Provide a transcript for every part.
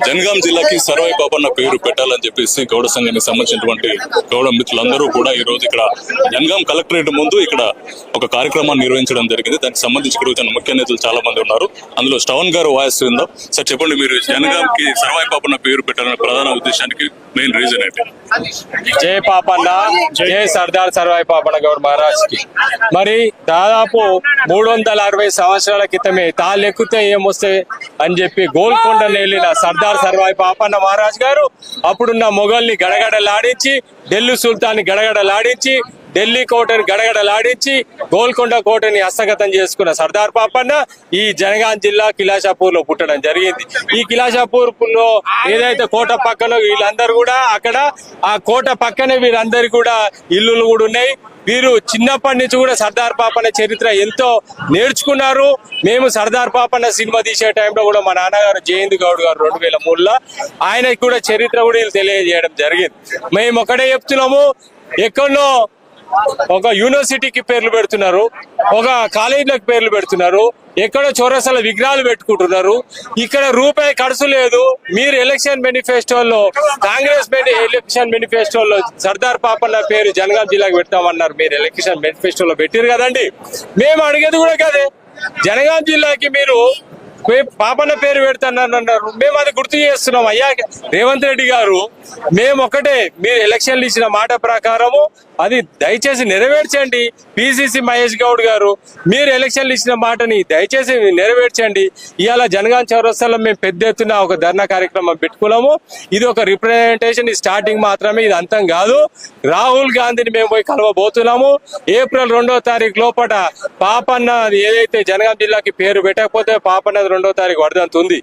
జనగాం జిల్లాకి సర్వై పాపన్న పేరు పెట్టాలని చెప్పేసి గౌడ సంఘానికి సంబంధించినటువంటి గౌడ మిత్రులందరూ కూడా ఈ రోజు ఇక్కడ జనగాం కలెక్టరేట్ ముందు ఇక్కడ ఒక కార్యక్రమాన్ని నిర్వహించడం జరిగింది. దానికి సంబంధించి ఇక్కడ వచ్చిన ముఖ్య నేతలు చాలా మంది ఉన్నారు. అందులో శ్రవణ్ గారు వాయిస్ ఉందా సార్ చెప్పండి మీరు జనగాంకి సర్వాయి పాపన్న పేరు పెట్టాలన్న ప్రధాన ఉద్దేశానికి మెయిన్ రీజన్ ఏంటి? జయ పాపన్న జై సర్దార్ సర్వాయి పాపన్న గౌడ్ మహారాజ్కి మరి దాదాపు మూడు వందల అరవై సంవత్సరాల క్రితమే తాళ్ళెక్కితే ఏమొస్తే అని చెప్పి గోల్కొండ వెళ్ళిన సర్దార్ సర్వాయి పాపన్న మహారాజ్ గారు. అప్పుడున్న మొఘల్ని గడగడలాడించి ఢిల్లీ సుల్తాన్ని గడగడలాడించి ఢిల్లీ కోటని గడగడలాడించి గోల్కొండ కోటని హస్తగతం చేసుకున్న సర్దార్ పాపన్న ఈ జనగాం జిల్లా కిలాషాపూర్లో పుట్టడం జరిగింది. ఈ కిలాషాపూర్లో ఏదైతే కోట పక్కన వీళ్ళందరూ కూడా అక్కడ ఆ కోట పక్కనే వీళ్ళందరి కూడా ఇల్లులు కూడా ఉన్నాయి. వీరు చిన్నప్పటి నుంచి కూడా సర్దార్ పాపన్న చరిత్ర ఎంతో నేర్చుకున్నారు. మేము సర్దార్ పాపన్న సినిమా తీసే టైంలో కూడా మా నాన్నగారు జయంత్ గౌడ్ గారు రెండు వేల మూడులో ఆయనకి కూడా చరిత్ర కూడా వీళ్ళు తెలియజేయడం జరిగింది. మేము ఒకటే చెప్తున్నాము ఎక్కడో ఒక యూనివర్సిటీకి పేర్లు పెడుతున్నారు ఒక కాలేజీలకు పేర్లు పెడుతున్నారు ఎక్కడో చౌరసాల విగ్రహాలు పెట్టుకుంటున్నారు. ఇక్కడ రూపాయి ఖర్చు లేదు. మీరు ఎలక్షన్ మేనిఫెస్టోలో కాంగ్రెస్ ఎలక్షన్ మేనిఫెస్టోలో సర్దార్ పాపన్న పేరు జనగాం జిల్లాకు పెడతామన్నారు. మీరు ఎలక్షన్ మేనిఫెస్టోలో పెట్టారు కదండి. మేము అడిగేది కూడా కదే. జనగాం జిల్లాకి మీరు పాపన్న పేరు పెడతానన్నారు. మేము అది గుర్తు చేస్తున్నాం. అయ్యా రేవంత్ రెడ్డి గారు మేము ఒకటే మీరు ఎలక్షన్లు ఇచ్చిన మాట ప్రకారము అది దయచేసి నెరవేర్చండి. పిసిసి మహేష్ గౌడ్ గారు మీరు ఎలక్షన్లు ఇచ్చిన మాటని దయచేసి నెరవేర్చండి. ఇవాళ జనగాం చౌరస్తాలో మేము పెద్ద ఎత్తున ఒక ధర్నా కార్యక్రమం పెట్టుకున్నాము. ఇది ఒక రిప్రజెంటేషన్ స్టార్టింగ్ మాత్రమే ఇది అంతం కాదు. రాహుల్ గాంధీని మేము పోయి కలవబోతున్నాము. ఏప్రిల్ రెండో తారీఖు లోపల పాపన్న ఏదైతే జనగాం జిల్లాకి పేరు పెట్టకపోతే పాపన్నది రెండో తారీఖు వర్ధంతుంది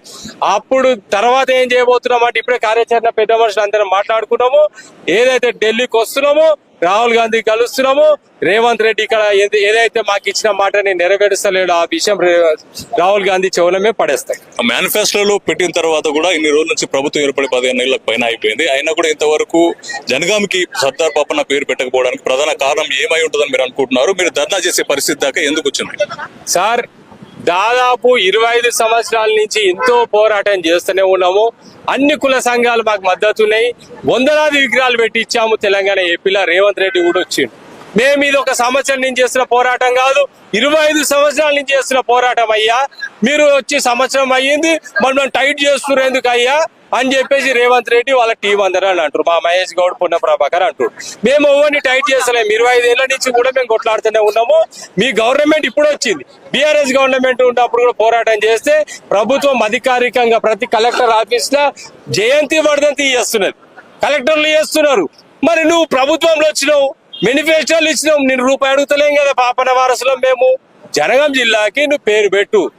అప్పుడు తర్వాత ఏం చేయబోతున్నాం అంటే ఇప్పుడే కార్యాచరణ పెద్ద మనుషులు అందరం మాట్లాడుకున్నాము. ఏదైతే ఢిల్లీకి వస్తున్నామో రాహుల్ గాంధీ కలుస్తున్నాము. రేవంత్ రెడ్డి ఇక్కడ ఏది- ఏదైతే మాకు ఇచ్చిన మాటని నెరవేరుస్తలేడు ఆ విషయం రాహుల్ గాంధీ చెవులమే పడేస్తాయి. మేనిఫెస్టోలో పెట్టిన తర్వాత కూడా ఇన్ని రోజుల నుంచి ప్రభుత్వం ఏర్పడి పదిహేను నెలల పైన అయిపోయింది. అయినా కూడా ఇంతవరకు జనగాంకి సర్దార్ పాపన్న పేరు పెట్టకపోవడానికి ప్రధాన కారణం ఏమై ఉంటుందని మీరు అనుకుంటున్నారు? మీరు ధర్నా చేసే పరిస్థితి దాకా ఎందుకు వచ్చింది? సార్ దాదాపు ఇరవై ఐదు సంవత్సరాల నుంచి ఎంతో పోరాటం చేస్తూనే ఉన్నాము. అన్ని కుల సంఘాలు మాకు మద్దతు ఉన్నాయి. వందలాది విగ్రహాలు పెట్టి ఇచ్చాము తెలంగాణ ఏపీలో. రేవంత్ రెడ్డి కూడా వచ్చిండు. మేము ఇది ఒక సంవత్సరం నుంచి చేస్తున్న పోరాటం కాదు ఇరవై ఐదు సంవత్సరాల నుంచి చేస్తున్న పోరాటం అయ్యా. మీరు వచ్చి సంవత్సరం అయ్యింది మనం టైట్ చేస్తున్నారు ఎందుకు అయ్యా? అని చెప్పేసి రేవంత్ రెడ్డి వాళ్ళ టీం అందరూ అని అంటారు. మా మహేష్ గౌడ్ పున్న ప్రభాకర్ అంటారు. మేము ఎవరిని టైట్ చేస్తలేము. ఇరవై ఐదేళ్ళ నుంచి కూడా మేము కొట్లాడుతూనే ఉన్నాము. మీ గవర్నమెంట్ ఇప్పుడు వచ్చింది. బీఆర్ఎస్ గవర్నమెంట్ ఉన్నప్పుడు కూడా పోరాటం చేస్తే ప్రభుత్వం అధికారికంగా ప్రతి కలెక్టర్ ఆఫీస్ జయంతి వర్ధంతి చేస్తున్నది. కలెక్టర్లు చేస్తున్నారు. మరి నువ్వు ప్రభుత్వంలో వచ్చినావు. మేనిఫెస్టోలు ఇచ్చినాం. నేను రూపాయి అడుగుతలేం కదా పాపన వారసులో మేము. జనగం జిల్లాకి నువ్వు పేరు పెట్టు.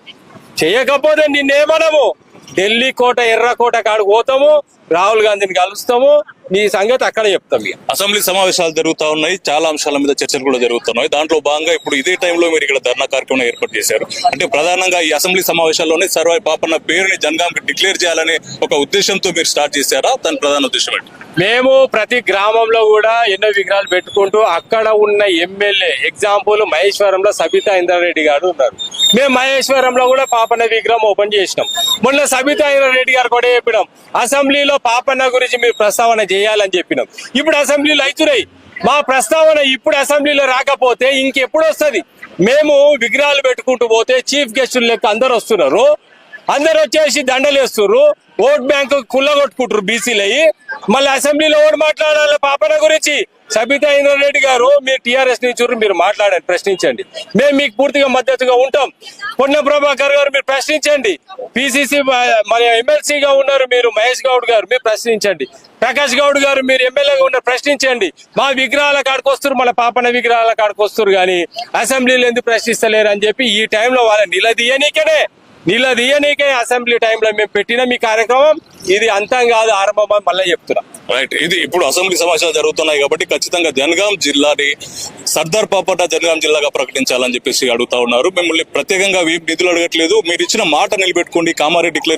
చేయకపోతే నిన్నేమనము? ఢిల్లీ కోట ఎర్రకోట కాడికి పోతాము. రాహుల్ గాంధీని కలుస్తాము. నీ సంగతి అక్కడ చెప్తాం ఇక. అసెంబ్లీ సమావేశాలు జరుగుతా ఉన్నాయి. చాలా అంశాల మీద చర్చలు కూడా జరుగుతున్నాయి. దాంట్లో భాగంగా ఇప్పుడు ఇదే టైంలో మీరు ఇక్కడ ధర్నా కార్యక్రమం ఏర్పాటు చేశారు. అంటే ప్రధానంగా ఈ అసెంబ్లీ సమావేశాల్లోనే సర్వాయి పాపన్న పేరుని జనగాంకి డిక్లేర్ చేయాలనే ఒక ఉద్దేశంతో మీరు స్టార్ట్ చేశారా? దాని ప్రధాన ఉద్దేశం ఏంటి? మేము ప్రతి గ్రామంలో కూడా ఎన్నో విగ్రహాలు పెట్టుకుంటూ అక్కడ ఉన్న ఎమ్మెల్యే ఎగ్జాంపుల్ మహేశ్వరంలో సబితా ఇంద్రారెడ్డి గారు ఉన్నారు. మేము మహేశ్వరంలో కూడా పాపన్న విగ్రహం ఓపెన్ చేసినాం. మొన్న సబితా ఇంద్రారెడ్డి గారు కూడా చెప్పినాం అసెంబ్లీలో పాపన్న గురించి మీరు ప్రస్తావన చేయాలని చెప్పినాం. ఇప్పుడు అసెంబ్లీలో అవుతున్నాయి. మా ప్రస్తావన ఇప్పుడు అసెంబ్లీలో రాకపోతే ఇంకెప్పుడు వస్తది? మేము విగ్రహాలు పెట్టుకుంటూ పోతే చీఫ్ గెస్టులు లెక్క అందరు వస్తున్నారు. అందరు వచ్చేసి దండలేస్తున్నారు ఓట్ బ్యాంకు కుల్ల కొట్టుకుంటారు బీసీలు అయ్యి మళ్ళీ అసెంబ్లీలో ఓటు మాట్లాడాలి? పాపన గురించి. సబితా ఇంద్రారెడ్డి గారు మీరు టీఆర్ఎస్ నుంచి మీరు మాట్లాడండి ప్రశ్నించండి. మేము మీకు పూర్తిగా మద్దతుగా ఉంటాం. పొన్న ప్రభాకర్ గారు మీరు ప్రశ్నించండి. పిసిసి మన ఎమ్మెల్సీగా ఉన్నారు మీరు మహేష్ గౌడ్ గారు మీరు ప్రశ్నించండి. ప్రకాష్ గౌడ్ గారు మీరు ఎమ్మెల్యేగా ఉన్నారు ప్రశ్నించండి. మా విగ్రహాల కాడికి వస్తారు మన పాపన విగ్రహాల కాడికి వస్తారు కానీ అసెంబ్లీలో ఎందుకు ప్రశ్నిస్తలేరు అని చెప్పి ఈ టైంలో వాళ్ళ నిలదీయనీకనే. నిలదీయనీకే అసెంబ్లీ టైంలో మేము పెట్టిన మీ కార్యక్రమం ఇది అంతం కాదు ఆరంభం అని మళ్ళీ చెప్తున్నా. రైట్ ఇది ఇప్పుడు అసెంబ్లీ సమావేశాలు జరుగుతున్నాయి కాబట్టి ఖచ్చితంగా జనగాం జిల్లాని సర్దార్ పాపట జనగాం జిల్లాగా ప్రకటించాలని చెప్పేసి అడుగుతా ఉన్నారు. మిమ్మల్ని ప్రత్యేకంగా వీపు నిధులు అడగట్లేదు. మీరు ఇచ్చిన మాట నిలబెట్టుకోండి కామారెడ్డి డిక్లేర్